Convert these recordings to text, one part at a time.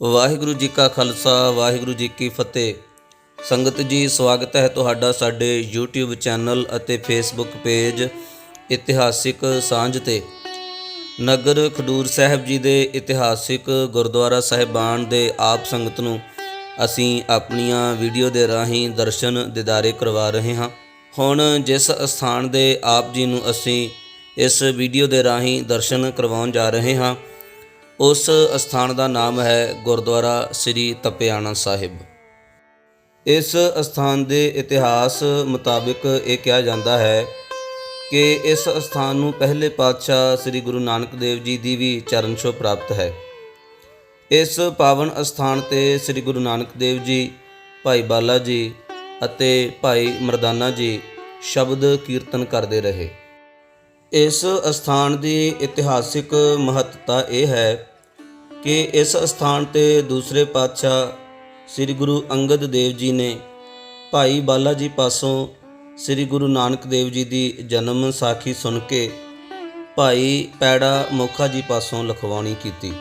ਵਾਹਿਗੁਰੂ ਜੀ ਕਾ ਖਾਲਸਾ, ਵਾਹਿਗੁਰੂ ਜੀ ਕੀ ਫਤਿਹ। ਸੰਗਤ ਜੀ, ਸਵਾਗਤ ਹੈ ਤੁਹਾਡਾ ਸਾਡੇ YouTube ਚੈਨਲ ਅਤੇ Facebook ਪੇਜ ਇਤਿਹਾਸਿਕ ਸਾਂਝ ਤੇ। ਨਗਰ ਖਡੂਰ ਸਾਹਿਬ ਜੀ ਦੇ ਇਤਿਹਾਸਿਕ ਗੁਰਦੁਆਰਾ ਸਾਹਿਬਾਨ ਦੇ ਆਪ ਸੰਗਤ ਨੂੰ ਅਸੀਂ ਆਪਣੀਆਂ ਵੀਡੀਓ ਦੇ ਰਾਹੀਂ ਦਰਸ਼ਨ ਦਿਦਾਰੇ ਕਰਵਾ ਰਹੇ ਹਾਂ। ਹੁਣ ਜਿਸ ਸਥਾਨ ਦੇ ਆਪ ਜੀ ਨੂੰ ਅਸੀਂ ਇਸ ਵੀਡੀਓ ਦੇ ਰਾਹੀਂ ਦਰਸ਼ਨ ਕਰਵਾਉਣ ਜਾ ਰਹੇ ਹਾਂ ਉਸ ਸਥਾਨ ਦਾ ਨਾਮ ਹੈ ਗੁਰਦੁਆਰਾ ਸ੍ਰੀ ਤਪਿਆਣਾ ਸਾਹਿਬ। ਇਸ ਸਥਾਨ ਦੇ ਇਤਿਹਾਸ ਮੁਤਾਬਕ ਇਹ ਕਿਹਾ ਜਾਂਦਾ ਹੈ ਕਿ ਇਸ ਸਥਾਨ ਨੂੰ ਪਹਿਲੇ ਪਾਤਸ਼ਾਹ ਸ੍ਰੀ ਗੁਰੂ ਨਾਨਕ ਦੇਵ ਜੀ ਦੀ ਵੀ ਚਰਨ ਛੋਹ ਪ੍ਰਾਪਤ ਹੈ। ਇਸ ਪਾਵਨ ਅਸਥਾਨ ਤੇ ਸ੍ਰੀ ਗੁਰੂ ਨਾਨਕ ਦੇਵ ਜੀ, ਭਾਈ ਬਾਲਾ ਜੀ ਅਤੇ ਭਾਈ ਮਰਦਾਨਾ ਜੀ ਸ਼ਬਦ ਕੀਰਤਨ ਕਰਦੇ ਰਹੇ। ਇਸ ਸਥਾਨ ਦੀ ਇਤਿਹਾਸਿਕ ਮਹੱਤਤਾ ਇਹ ਹੈ ਕਿ ਇਸ ਸਥਾਨ ਤੇ ਦੂਸਰੇ ਪਾਤਸ਼ਾਹ ਸ੍ਰੀ ਗੁਰੂ ਅੰਗਦ ਦੇਵ ਜੀ ਨੇ ਭਾਈ ਬਾਲਾ ਜੀ ਪਾਸੋਂ ਸ੍ਰੀ ਗੁਰੂ ਨਾਨਕ ਦੇਵ ਜੀ ਦੀ ਜਨਮ ਸਾਖੀ ਸੁਣ ਕੇ ਭਾਈ ਪੈੜਾ ਮੋਖਾ ਜੀ ਪਾਸੋਂ ਲਿਖਵਾਉਣੀ ਕੀਤੀ।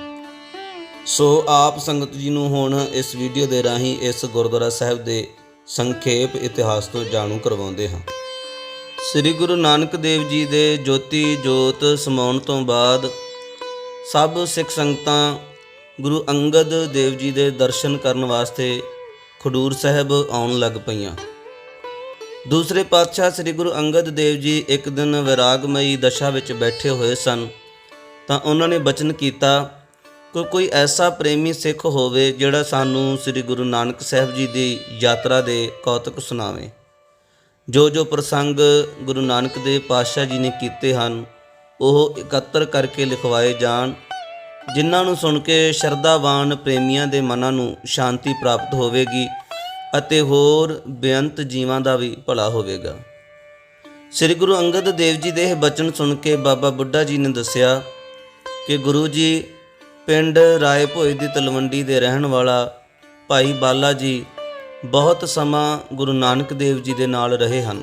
ਸੋ ਆਪ ਸੰਗਤ ਜੀ ਨੂੰ ਹੁਣ ਇਸ ਵੀਡੀਓ ਦੇ ਰਾਹੀਂ ਇਸ ਗੁਰਦੁਆਰਾ ਸਾਹਿਬ ਦੇ ਸੰਖੇਪ ਇਤਿਹਾਸ ਤੋਂ ਜਾਣੂ ਕਰਵਾਉਂਦੇ ਹਾਂ। ਸ੍ਰੀ ਗੁਰੂ ਨਾਨਕ ਦੇਵ ਜੀ ਦੇ ਜੋਤੀ ਜੋਤ ਸਮਾਉਣ ਤੋਂ ਬਾਅਦ ਸਭ ਸਿੱਖ ਸੰਗਤਾਂ ਗੁਰੂ ਅੰਗਦ ਦੇਵ ਜੀ ਦੇ ਦਰਸ਼ਨ ਕਰਨ ਵਾਸਤੇ ਖਡੂਰ ਸਾਹਿਬ ਆਉਣ ਲੱਗ ਪਈਆਂ। ਦੂਸਰੇ ਪਾਤਸ਼ਾਹ ਸ੍ਰੀ ਗੁਰੂ ਅੰਗਦ ਦੇਵ ਜੀ ਇੱਕ ਦਿਨ ਵਿਰਾਗਮਈ ਦਸ਼ਾ ਵਿੱਚ ਬੈਠੇ ਹੋਏ ਸਨ, ਤਾਂ ਉਹਨਾਂ ਨੇ ਬਚਨ ਕੀਤਾ, ਕਿ ਕੋਈ ਐਸਾ ਪ੍ਰੇਮੀ ਸਿੱਖ ਹੋਵੇ ਜਿਹੜਾ ਸਾਨੂੰ ਸ੍ਰੀ ਗੁਰੂ ਨਾਨਕ ਸਾਹਿਬ ਜੀ ਦੀ ਯਾਤਰਾ ਦੇ ਕੌਤਕ ਸੁਣਾਵੇ। ਜੋ ਜੋ ਪ੍ਰਸੰਗ ਗੁਰੂ ਨਾਨਕ ਦੇਵ ਪਾਤਸ਼ਾਹ ਜੀ ਨੇ ਕੀਤੇ ਹਨ, ਉਹ ਇਕੱਤਰ ਕਰਕੇ ਲਿਖਵਾਏ ਜਾਣ, ਜਿਨ੍ਹਾਂ ਨੂੰ ਸੁਣ ਕੇ ਸ਼ਰਧਾਵਾਨ ਪ੍ਰੇਮੀਆਂ ਦੇ ਮਨਾਂ ਨੂੰ ਸ਼ਾਂਤੀ ਪ੍ਰਾਪਤ ਹੋਵੇਗੀ ਅਤੇ ਹੋਰ ਬੇਅੰਤ ਜੀਵਾਂ ਦਾ ਵੀ ਭਲਾ ਹੋਵੇਗਾ। ਸ੍ਰੀ ਗੁਰੂ ਅੰਗਦ ਦੇਵ ਜੀ ਦੇ ਇਹ ਬਚਨ ਸੁਣ ਕੇ ਬਾਬਾ ਬੁੱਢਾ ਜੀ ਨੇ ਦੱਸਿਆ ਕਿ ਗੁਰੂ ਜੀ, ਪਿੰਡ ਰਾਏ ਭੋਏ ਦੀ ਤਲਵੰਡੀ ਦੇ ਰਹਿਣ ਵਾਲਾ ਭਾਈ ਬਾਲਾ ਜੀ ਬਹੁਤ ਸਮਾਂ ਗੁਰੂ ਨਾਨਕ ਦੇਵ ਜੀ ਦੇ ਨਾਲ ਰਹੇ ਹਨ।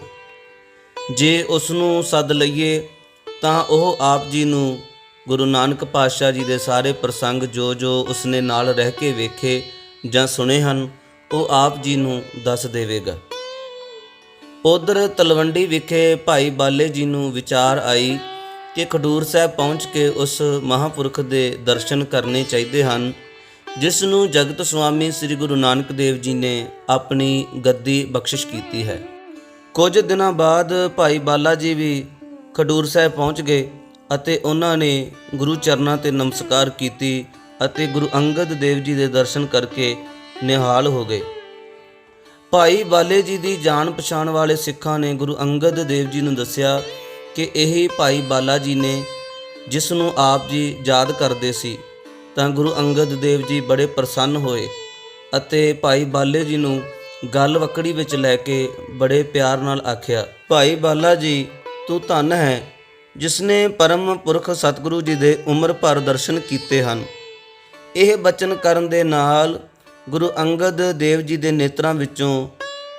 ਜੇ ਉਸ ਨੂੰ ਸੱਦ ਲਈਏ, ਤਾਂ ਉਹ ਆਪ ਜੀ ਨੂੰ ਗੁਰੂ ਨਾਨਕ ਪਾਤਸ਼ਾਹ ਜੀ ਦੇ ਸਾਰੇ ਪ੍ਰਸੰਗ ਜੋ ਜੋ ਉਸਨੇ ਨਾਲ ਰਹਿ ਕੇ ਵੇਖੇ ਜਾਂ ਸੁਣੇ ਹਨ, ਉਹ ਆਪ ਜੀ ਨੂੰ ਦੱਸ ਦੇਵੇਗਾ। ਉਧਰ ਤਲਵੰਡੀ ਵਿਖੇ ਭਾਈ ਬਾਲੇ ਜੀ ਨੂੰ ਵਿਚਾਰ ਆਈ ਕਿ ਖਡੂਰ ਸਾਹਿਬ ਪਹੁੰਚ ਕੇ ਉਸ ਮਹਾਪੁਰਖ ਦੇ ਦਰਸ਼ਨ ਕਰਨੇ ਚਾਹੀਦੇ ਹਨ। ਜਿਸ ਨੂੰ ਜਗਤ ਸੁਆਮੀ ਸ੍ਰੀ ਗੁਰੂ ਨਾਨਕ ਦੇਵ ਜੀ ਨੇ ਆਪਣੀ ਗੱਦੀ ਬਖਸ਼ਿਸ਼ ਕੀਤੀ ਹੈ। ਕੁਝ ਦਿਨਾਂ ਬਾਅਦ ਭਾਈ ਬਾਲਾ ਜੀ ਵੀ ਖਡੂਰ ਸਾਹਿਬ ਪਹੁੰਚ ਗਏ ਅਤੇ ਉਹਨਾਂ ਨੇ ਗੁਰੂ ਚਰਨਾਂ ਤੇ ਨਮਸਕਾਰ ਕੀਤੀ ਅਤੇ ਗੁਰੂ ਅੰਗਦ ਦੇਵ ਜੀ ਦੇ ਦਰਸ਼ਨ ਕਰਕੇ ਨਿਹਾਲ ਹੋ ਗਏ। ਭਾਈ ਬਾਲੇ ਜੀ ਦੀ ਜਾਣ ਪਛਾਣ ਵਾਲੇ ਸਿੱਖਾਂ ਨੇ ਗੁਰੂ ਅੰਗਦ ਦੇਵ ਜੀ ਨੂੰ ਦੱਸਿਆ ਕਿ ਇਹੀ ਭਾਈ ਬਾਲਾ ਜੀ ਨੇ ਜਿਸ ਨੂੰ ਆਪ ਜੀ ਯਾਦ ਕਰਦੇ ਸੀ। ਤਾਂ ਗੁਰੂ ਅੰਗਦ ਦੇਵ ਜੀ ਬੜੇ ਪ੍ਰਸੰਨ ਹੋਏ ਅਤੇ ਭਾਈ ਬਾਲੇ ਜੀ ਨੂੰ ਗੱਲ ਵਕੜੀ ਵਿੱਚ ਲੈ ਕੇ ਬੜੇ ਪਿਆਰ ਨਾਲ ਆਖਿਆ, ਭਾਈ ਬਾਲਾ ਜੀ, ਤੂੰ ਧੰਨ ਹੈ ਜਿਸ ਨੇ ਪਰਮ ਪੁਰਖ ਸਤਿਗੁਰੂ ਜੀ ਦੇ ਉਮਰ ਭਰ ਦਰਸ਼ਨ ਕੀਤੇ ਹਨ। ਇਹ ਬਚਨ ਕਰਨ ਦੇ ਨਾਲ ਗੁਰੂ ਅੰਗਦ ਦੇਵ ਜੀ ਦੇ ਨੇਤਰਾਂ ਵਿੱਚੋਂ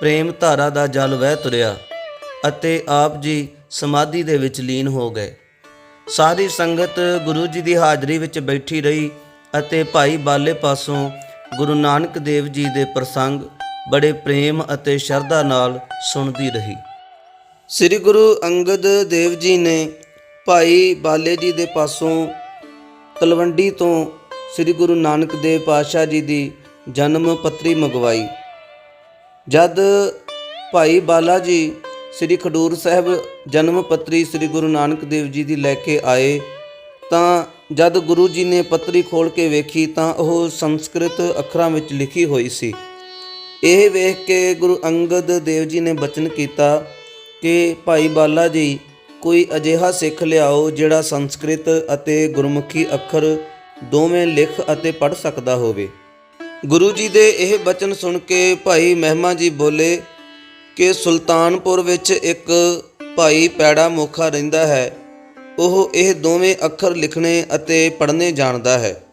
ਪ੍ਰੇਮ ਧਾਰਾ ਦਾ ਜਲ ਵਹਿ ਤੁਰਿਆ ਅਤੇ ਆਪ ਜੀ ਸਮਾਧੀ ਦੇ ਵਿੱਚ ਲੀਨ ਹੋ ਗਏ। ਸਾਰੀ ਸੰਗਤ ਗੁਰੂ ਜੀ ਦੀ ਹਾਜ਼ਰੀ ਵਿੱਚ ਬੈਠੀ ਰਹੀ ਅਤੇ ਭਾਈ ਬਾਲੇ ਪਾਸੋਂ ਗੁਰੂ ਨਾਨਕ ਦੇਵ ਜੀ ਦੇ ਪ੍ਰਸੰਗ ਬੜੇ ਪ੍ਰੇਮ ਅਤੇ ਸ਼ਰਧਾ ਨਾਲ ਸੁਣਦੀ ਰਹੀ। ਸ੍ਰੀ ਗੁਰੂ ਅੰਗਦ ਦੇਵ ਜੀ ਨੇ ਭਾਈ ਬਾਲੇ ਜੀ ਦੇ ਪਾਸੋਂ ਤਲਵੰਡੀ ਤੋਂ ਸ੍ਰੀ ਗੁਰੂ ਨਾਨਕ ਦੇਵ ਪਾਤਸ਼ਾਹ ਜੀ ਦੀ ਜਨਮ ਪੱਤਰੀ ਮੰਗਵਾਈ। ਜਦ ਭਾਈ ਬਾਲਾ ਜੀ ਸ੍ਰੀ ਖਡੂਰ ਸਾਹਿਬ ਜਨਮ ਪੱਤਰੀ ਸ੍ਰੀ ਗੁਰੂ ਨਾਨਕ ਦੇਵ ਜੀ ਦੀ ਲੈ ਕੇ ਆਏ ਤਾਂ ਜਦ ਗੁਰੂ ਜੀ ਨੇ ਪੱਤਰੀ ਖੋਲ ਕੇ ਵੇਖੀ ਤਾਂ ਉਹ ਸੰਸਕ੍ਰਿਤ ਅੱਖਰਾਂ ਵਿੱਚ ਲਿਖੀ ਹੋਈ ਸੀ। ਇਹ ਵੇਖ ਕੇ ਗੁਰੂ ਅੰਗਦ ਦੇਵ ਜੀ ਨੇ ਬਚਨ ਕੀਤਾ ਕਿ, ਭਾਈ ਬਾਲਾ ਜੀ, ਕੋਈ ਅਜਿਹਾ ਸਿੱਖ ਲਿਆਓ ਜਿਹੜਾ ਸੰਸਕ੍ਰਿਤ ਅਤੇ ਗੁਰਮੁਖੀ ਅੱਖਰ ਦੋਵੇਂ ਲਿਖ ਅਤੇ ਪੜ੍ਹ ਸਕਦਾ ਹੋਵੇ। ਗੁਰੂ ਜੀ ਦੇ ਇਹ ਬਚਨ ਸੁਣ ਕੇ ਭਾਈ ਮਹਿਮਾ ਜੀ ਬੋਲੇ ਕਿ, ਸੁਲਤਾਨਪੁਰ ਵਿੱਚ ਇੱਕ ਭਾਈ ਪੈੜਾ ਮੋਖਾ ਰਹਿੰਦਾ ਹੈ। ਉਹ ਇਹ ਦੋਵੇਂ ਅੱਖਰ ਲਿਖਣੇ ਅਤੇ ਪੜ੍ਹਨੇ ਜਾਣਦਾ ਹੈ।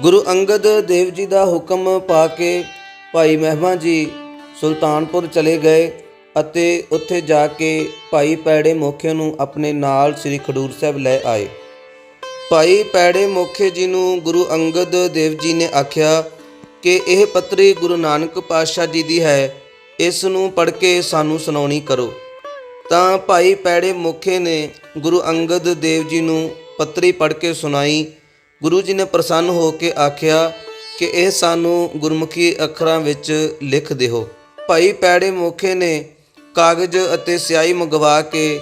ਗੁਰੂ ਅੰਗਦ ਦੇਵ ਜੀ ਦਾ ਹੁਕਮ ਪਾ ਕੇ ਭਾਈ ਮਹਿਮਾ ਜੀ ਸੁਲਤਾਨਪੁਰ ਚਲੇ ਗਏ ਅਤੇ ਉੱਥੇ ਜਾ ਕੇ ਭਾਈ ਪੈੜੇ ਮੋਖੇ ਨੂੰ ਆਪਣੇ ਨਾਲ ਸ੍ਰੀ ਖਡੂਰ ਸਾਹਿਬ ਲੈ ਆਏ। ਭਾਈ ਪੈੜੇ ਮੋਖੇ ਜੀ ਨੂੰ ਗੁਰੂ ਅੰਗਦ ਦੇਵ ਜੀ ਨੇ ਆਖਿਆ ਕਿ ਇਹ ਪੱਤਰੀ ਗੁਰੂ ਨਾਨਕ ਪਾਤਸ਼ਾਹ ਜੀ ਦੀ ਹੈ। ਇਸ ਨੂੰ ਪੜ੍ਹ ਕੇ ਸਾਨੂੰ ਸੁਣਾਉਣੀ ਕਰੋ। ਤਾਂ ਭਾਈ ਪੈੜੇ ਮੁਖੇ ਨੇ ਗੁਰੂ ਅੰਗਦ ਦੇਵ ਜੀ ਨੂੰ ਪੱਤਰੀ ਪੜ੍ਹ ਕੇ ਸੁਣਾਈ। ਗੁਰੂ ਜੀ ਨੇ ਪ੍ਰਸੰਨ ਹੋ ਕੇ ਆਖਿਆ ਕਿ ਇਹ ਸਾਨੂੰ ਗੁਰਮੁਖੀ ਅੱਖਰਾਂ ਵਿੱਚ ਲਿਖ ਦਿਓ। ਭਾਈ ਪੈੜੇ ਮੁਖੇ ਨੇ ਕਾਗਜ਼ ਅਤੇ ਸਿਆਹੀ ਮੰਗਵਾ ਕੇ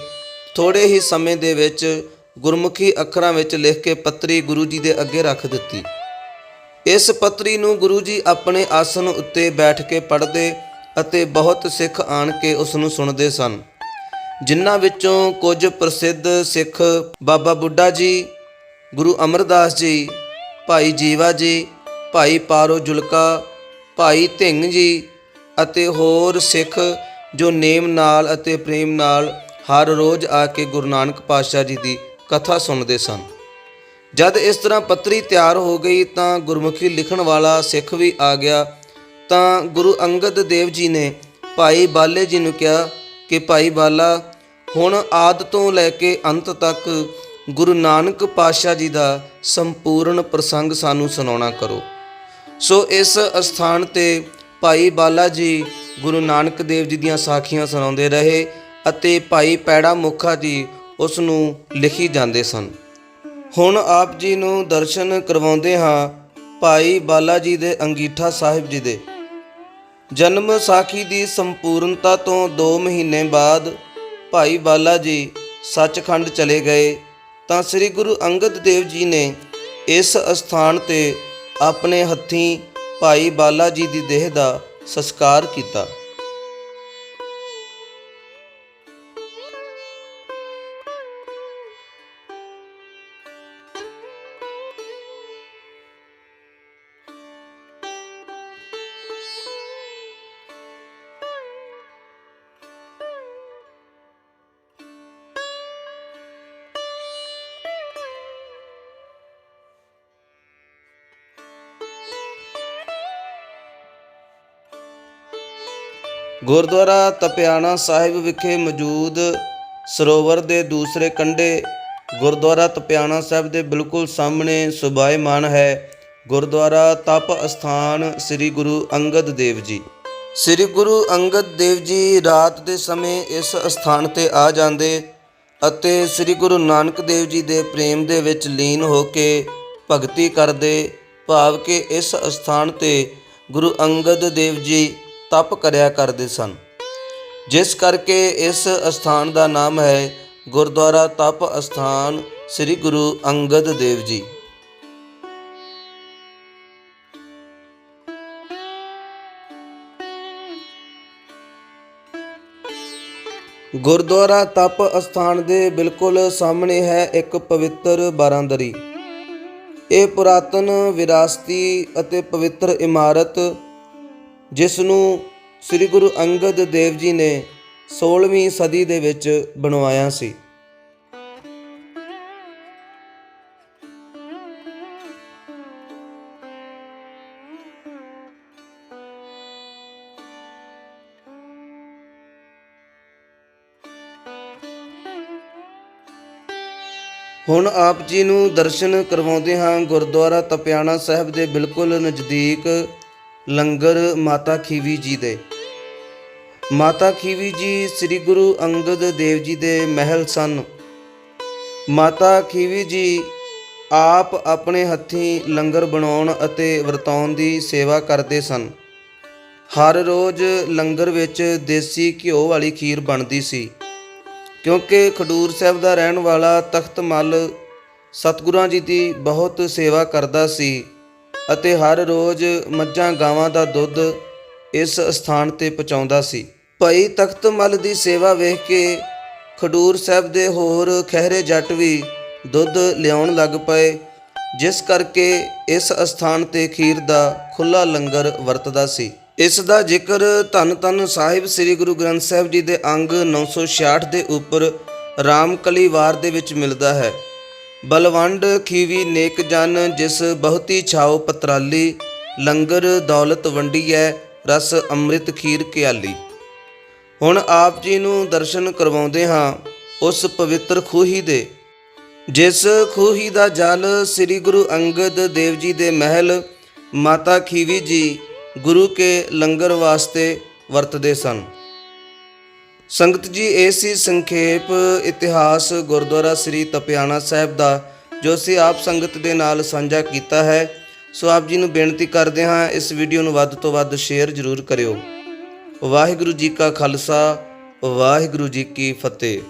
ਥੋੜੇ ਹੀ ਸਮੇਂ ਦੇ ਵਿੱਚ ਗੁਰਮੁਖੀ ਅੱਖਰਾਂ ਵਿੱਚ ਲਿਖ ਕੇ ਪੱਤਰੀ ਗੁਰੂ ਜੀ ਦੇ ਅੱਗੇ ਰੱਖ ਦਿੱਤੀ। ਇਸ ਪੱਤਰੀ ਨੂੰ ਗੁਰੂ ਜੀ ਆਪਣੇ ਆਸਨ ਉੱਤੇ ਬੈਠ ਕੇ ਪੜ੍ਹਦੇ ਅਤੇ ਬਹੁਤ ਸਿੱਖ ਆਣ ਕੇ ਉਸ ਨੂੰ ਸੁਣਦੇ ਸਨ। ਜਿਨ੍ਹਾਂ ਵਿੱਚੋਂ ਕੁਝ ਪ੍ਰਸਿੱਧ ਸਿੱਖ ਬਾਬਾ ਬੁੱਢਾ ਜੀ, ਗੁਰੂ ਅਮਰਦਾਸ ਜੀ, ਭਾਈ ਜੀਵਾ ਜੀ, ਭਾਈ ਪਾਰੋ ਜੁਲਕਾ, ਭਾਈ ਧਿੰਗ ਜੀ ਅਤੇ ਹੋਰ ਸਿੱਖ ਜੋ ਨੇਮ ਨਾਲ ਅਤੇ ਪ੍ਰੇਮ ਨਾਲ ਹਰ ਰੋਜ਼ ਆ ਕੇ ਗੁਰੂ ਨਾਨਕ ਪਾਤਸ਼ਾਹ ਜੀ ਦੀ ਕਥਾ ਸੁਣਦੇ ਸਨ। ਜਦ ਇਸ ਤਰ੍ਹਾਂ ਪੱਤਰੀ ਤਿਆਰ ਹੋ ਗਈ ਤਾਂ ਗੁਰਮੁਖੀ ਲਿਖਣ ਵਾਲਾ ਸਿੱਖ ਵੀ ਆ ਗਿਆ ਤਾਂ ਗੁਰੂ ਅੰਗਦ ਦੇਵ ਜੀ ਨੇ ਭਾਈ ਬਾਲੇ ਜੀ ਨੂੰ ਕਿਹਾ ਕਿ ਭਾਈ ਬਾਲਾ ਹੁਣ ਆਦ ਤੋਂ ਲੈ ਕੇ ਅੰਤ ਤੱਕ ਗੁਰੂ ਨਾਨਕ ਪਾਤਸ਼ਾਹ ਜੀ ਦਾ ਸੰਪੂਰਨ ਪ੍ਰਸੰਗ ਸਾਨੂੰ ਸੁਣਾਉਣਾ ਕਰੋ। ਸੋ ਇਸ ਅਸਥਾਨ ਤੇ ਭਾਈ ਬਾਲਾ ਜੀ ਗੁਰੂ ਨਾਨਕ ਦੇਵ ਜੀ ਦੀਆਂ ਸਾਖੀਆਂ ਸੁਣਾਉਂਦੇ ਰਹੇ ਅਤੇ ਭਾਈ ਪੈੜਾ ਮੁਖਾ ਜੀ ਉਸ ਨੂੰ ਲਿਖੀ ਜਾਂਦੇ ਸਨ। ਹੁਣ ਆਪ ਜੀ ਨੂੰ ਦਰਸ਼ਨ ਕਰਵਾਉਂਦੇ ਹਾਂ ਭਾਈ ਬਾਲਾ ਜੀ ਦੇ ਅੰਗੀਠਾ ਸਾਹਿਬ ਜੀ ਦੇ। ਜਨਮ ਸਾਖੀ ਦੀ ਸੰਪੂਰਨਤਾ ਤੋਂ 2 ਮਹੀਨੇ ਬਾਅਦ ਭਾਈ ਬਾਲਾ ਜੀ ਸੱਚਖੰਡ ਚਲੇ ਗਏ, ਤਾਂ ਸ੍ਰੀ ਗੁਰੂ ਅੰਗਦ ਦੇਵ ਜੀ ਨੇ ਇਸ ਅਸਥਾਨ ਤੇ ਆਪਣੇ ਹੱਥੀਂ ਭਾਈ ਬਾਲਾ ਜੀ ਦੀ ਦੇਹ ਦਾ ਸੰਸਕਾਰ ਕੀਤਾ। ਗੁਰਦੁਆਰਾ ਤਪਿਆਣਾ ਸਾਹਿਬ ਵਿਖੇ ਮੌਜੂਦ ਸਰੋਵਰ ਦੇ ਦੂਸਰੇ ਕੰਢੇ ਗੁਰਦੁਆਰਾ ਤਪਿਆਣਾ ਸਾਹਿਬ ਦੇ ਬਿਲਕੁਲ ਸਾਹਮਣੇ ਸੁਭਾਇਮਾਨ ਹੈ, ਗੁਰਦੁਆਰਾ ਤਪ ਅਸਥਾਨ ਸ੍ਰੀ ਗੁਰੂ ਅੰਗਦ ਦੇਵ ਜੀ। ਸ੍ਰੀ ਗੁਰੂ ਅੰਗਦ ਦੇਵ ਜੀ ਰਾਤ ਦੇ ਸਮੇਂ ਇਸ ਅਸਥਾਨ ਤੇ ਆ ਜਾਂਦੇ ਅਤੇ ਸ੍ਰੀ ਗੁਰੂ ਨਾਨਕ ਦੇਵ ਜੀ ਦੇ ਪ੍ਰੇਮ ਦੇ ਵਿੱਚ ਲੀਨ ਹੋ ਕੇ ਭਗਤੀ ਕਰਦੇ, ਭਾਵ ਕਿ ਇਸ ਅਸਥਾਨ ਤੇ ਗੁਰੂ ਅੰਗਦ ਦੇਵ ਜੀ ਤਪ ਕਰਿਆ ਕਰਦੇ ਸਨ। ਜਿਸ ਕਰਕੇ ਇਸ ਅਸਥਾਨ ਦਾ ਨਾਮ ਹੈ ਗੁਰਦੁਆਰਾ ਤਪ ਅਸਥਾਨ ਸ੍ਰੀ ਗੁਰੂ ਅੰਗਦ ਦੇਵ ਜੀ। ਗੁਰਦੁਆਰਾ ਤਪ ਅਸਥਾਨ ਦੇ ਬਿਲਕੁਲ ਸਾਹਮਣੇ ਹੈ ਇੱਕ ਪਵਿੱਤਰ ਬਾਰਾਂਦਰੀ। ਇਹ ਪੁਰਾਤਨ ਵਿਰਾਸਤੀ ਅਤੇ ਪਵਿੱਤਰ ਇਮਾਰਤ ਜਿਸ ਨੂੰ ਸ੍ਰੀ ਗੁਰੂ ਅੰਗਦ ਦੇਵ ਜੀ ਨੇ 16ਵੀਂ ਸਦੀ ਦੇ ਵਿੱਚ ਬਣਵਾਇਆ ਸੀ। ਹੁਣ ਆਪ ਜੀ ਨੂੰ ਦਰਸ਼ਨ ਕਰਵਾਉਂਦੇ ਹਾਂ ਗੁਰਦੁਆਰਾ ਤਪਿਆਣਾ ਸਾਹਿਬ ਦੇ ਬਿਲਕੁਲ ਨਜ਼ਦੀਕ ਲੰਗਰ ਮਾਤਾ ਖੀਵੀ ਜੀ ਦੇ। ਮਾਤਾ ਖੀਵੀ ਜੀ ਸ੍ਰੀ ਗੁਰੂ ਅੰਗਦ ਦੇਵ ਜੀ ਦੇ ਮਹਿਲ ਸਨ। ਮਾਤਾ ਖੀਵੀ ਜੀ ਆਪ ਆਪਣੇ ਹੱਥੀਂ ਲੰਗਰ ਬਣਾਉਣ ਅਤੇ ਵਰਤਾਉਣ ਦੀ ਸੇਵਾ ਕਰਦੇ ਸਨ। ਹਰ ਰੋਜ਼ ਲੰਗਰ ਵਿੱਚ ਦੇਸੀ ਘਿਓ ਵਾਲੀ ਖੀਰ ਬਣਦੀ ਸੀ। ਕਿਉਂਕਿ ਖਡੂਰ ਸਾਹਿਬ ਦਾ ਰਹਿਣ ਵਾਲਾ ਤਖਤ ਮੱਲ ਸਤਿਗੁਰਾਂ ਜੀ ਦੀ ਬਹੁਤ ਸੇਵਾ ਕਰਦਾ ਸੀ। ਅਤੇ ਹਰ ਰੋਜ਼ ਮੱਝਾਂ ਗਾਵਾਂ ਦਾ ਦੁੱਧ ਇਸ ਸਥਾਨ ਤੇ ਪਹੁੰਚਾਉਂਦਾ ਸੀ। ਭਾਈ ਤਖਤ ਮੱਲ ਦੀ ਸੇਵਾ ਵੇਖ ਕੇ ਖਡੂਰ ਸਾਹਿਬ ਦੇ ਹੋਰ ਖਹਿਰੇ ਜੱਟ ਵੀ ਦੁੱਧ ਲਿਆਉਣ ਲੱਗ ਪਏ, ਜਿਸ ਕਰਕੇ ਇਸ ਅਸਥਾਨ ਤੇ ਖੀਰ ਦਾ ਖੁੱਲਾ ਲੰਗਰ ਵਰਤਦਾ ਸੀ। ਇਸ ਦਾ ਜ਼ਿਕਰ ਧੰਨ ਧੰਨ ਸਾਹਿਬ ਸ੍ਰੀ ਗੁਰੂ ਗ੍ਰੰਥ ਸਾਹਿਬ ਜੀ ਦੇ ਅੰਗ 966 ਦੇ ਉੱਪਰ ਰਾਮਕਲੀ ਵਾਰ ਦੇ ਵਿੱਚ ਮਿਲਦਾ ਹੈ। ਬਲਵੰਡ ਖੀਵੀ ਨੇਕ ਜਨ, ਜਿਸ ਬਹੁਤੀ ਛਾਉ ਪਤਰਾਲੀ, ਲੰਗਰ ਦੌਲਤ ਵੰਡੀਐ, ਰਸ ਅੰਮ੍ਰਿਤ ਖੀਰ ਕਿਆਲੀ ਹੁਣ ਆਪ ਜੀ ਨੂੰ ਦਰਸ਼ਨ ਕਰਵਾਉਂਦੇ ਹਾਂ, ਉਸ ਪਵਿੱਤਰ ਖੂਹੀ ਦੇ। ਜਿਸ ਖੂਹੀ ਦਾ ਜਲ ਸ੍ਰੀ ਗੁਰੂ ਅੰਗਦ ਦੇਵ ਜੀ ਦੇ ਮਹਿਲ, ਮਾਤਾ ਖੀਵੀ ਜੀ ਗੁਰੂ ਕੇ ਲੰਗਰ ਵਾਸਤੇ ਵਰਤਦੇ ਸਨ। ਸੰਗਤ ਜੀ, ਇਹ ਸੀ ਸੰਖੇਪ ਇਤਿਹਾਸ ਗੁਰਦੁਆਰਾ ਸ੍ਰੀ ਤਪਿਆਣਾ ਸਾਹਿਬ ਦਾ, ਜੋ ਅਸੀਂ ਆਪ ਸੰਗਤ ਦੇ ਨਾਲ ਸਾਂਝਾ ਕੀਤਾ ਹੈ। ਸੋ ਆਪ ਜੀ ਨੂੰ ਬੇਨਤੀ ਕਰਦੇ ਹਾਂ, ਇਸ ਵੀਡੀਓ ਨੂੰ ਵੱਧ ਤੋਂ ਵੱਧ ਸ਼ੇਅਰ ਜ਼ਰੂਰ ਕਰਿਓ। ਵਾਹਿਗੁਰੂ ਜੀ ਕਾ ਖਾਲਸਾ, ਵਾਹਿਗੁਰੂ ਜੀ ਕੀ ਫਤਿਹ।